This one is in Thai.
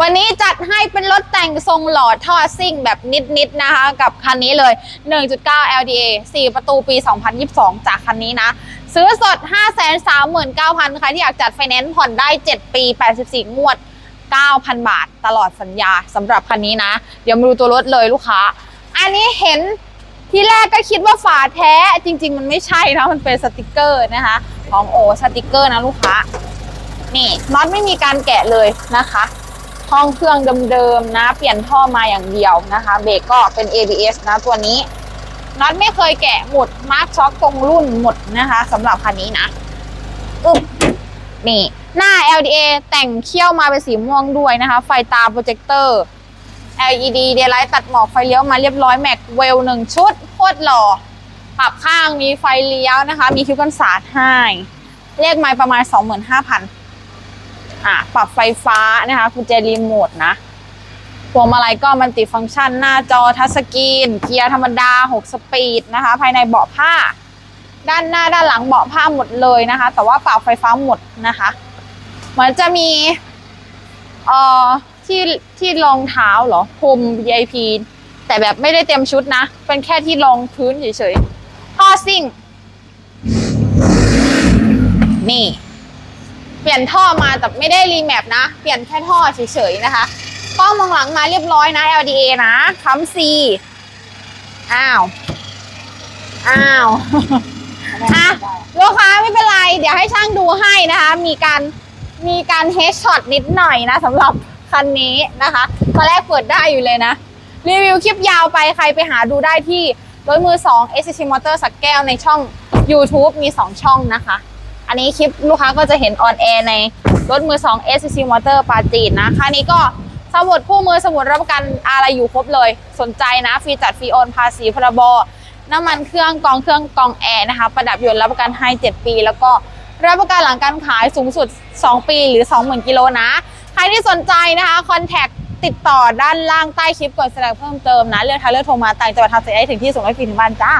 วันนี้จัดให้เป็นรถแต่งทรงหล่อท่อซิ่งแบบนิดๆนะคะ กับคันนี้เลย 1.9 LDA 4 ประตูปี 2022 จากคันนี้นะ ซื้อสด 539,000 ใครที่อยากจัดไฟแนนซ์ผ่อนได้ 7 ปี 84 งวด 9,000 บาท ตลอดสัญญาสำหรับคันนี้นะ เดี๋ยวมาดูตัวรถเลยลูกค้า อันนี้เห็นที่แรกก็คิดว่าฝาแท้จริง ๆ มันไม่ใช่นะมันเป็นสติกเกอร์นะคะของโอสติกเกอร์นะลูกค้านี่น็อตไม่มีการแกะเลยนะคะ ห้องเครื่องเดิมๆนะ เปลี่ยนท่อมาอย่างเดียวนะคะ เบรกก็เป็น ABS นะตัวนี้น็อตไม่เคยแกะหมดมาร์คช็อคตรงรุ่นหมดนะคะสำหรับคันนี้นะอึ๊บนี่หน้า LDA แต่งเขี้ยวมาเป็นสีม่วงด้วยนะคะ ไฟตาโปรเจคเตอร์ LED เดลไลตัดหมอกไฟเลี้ยวมาเรียบร้อยแม็กเวลหนึ่งชุดโคตรหล่อ ปรับข้างมีไฟเลี้ยวนะคะ มีคิวกันศาสตร์ให้เลขไม้ประมาณ 25,000 อะปรับไฟฟ้านะคะกุญแจรีโมทนะพวงมาลัยก็มันติฟังก์ชันหน้าจอทัชสกรีน เกียร์ธรรมดา 6 สปีดนะคะ ภายในเบาะผ้า ด้านหน้าด้านหลังเบาะผ้าหมดเลยนะคะ แต่ว่าปรับไฟฟ้าหมดนะคะเหมือนจะมีเอ่อที่ที่รองเท้าเหรอพรม VIP แต่แบบไม่ได้เต็มชุดนะ เป็นแค่ที่รองพื้นเฉยๆท่อซิ่ง นี่ เปลี่ยนท่อมาแต่ไม่ได้รีแมปนะ เปลี่ยนแค่ท่อเฉยๆนะคะกล้องมองหลังมาเรียบร้อยนะ LDA นะค้ำ C อ้าว อ้าวอะลูกค้าไม่เป็นไร เดี๋ยวให้ช่างดูให้นะคะ มีการมีการเฮดช็อตนิดหน่อยนะสำหรับคันนี้นะคะตอนแรกเปิดได้อยู่เลยนะ รีวิวคลิปยาวไปใครไปหาดูได้ที่รถมือ2 SC Motor สักแก้วในช่อง YouTube มี 2 ช่องนะคะ อันนี้คลิปลูกค้าก็จะเห็นออนแอร์ในรถมือ2 SCC Motor ปาจีนนะคันนี้ก็สมุดคู่มือสมุดรับประกันอะไรอยู่ครบเลย สนใจนะฟรีจัดฟรีโอนภาษีพรบน้ำมันเครื่องกองเครื่องกองแอร์นะคะประดับยนต์รับประกันให้ 7 ปี แล้วก็รับประกันหลังการขายสูงสุด 2 ปีหรือ 20,000กิโลนะ ใครที่สนใจนะคะคอนแทคติดต่อด้านล่างใต้คลิปกดแสดงเพิ่มเติมนะเลือกทางเลือกโทรมาต่างจังหวัดทางสายถึงที่ส่งให้ฟรีถึงบ้านจ้า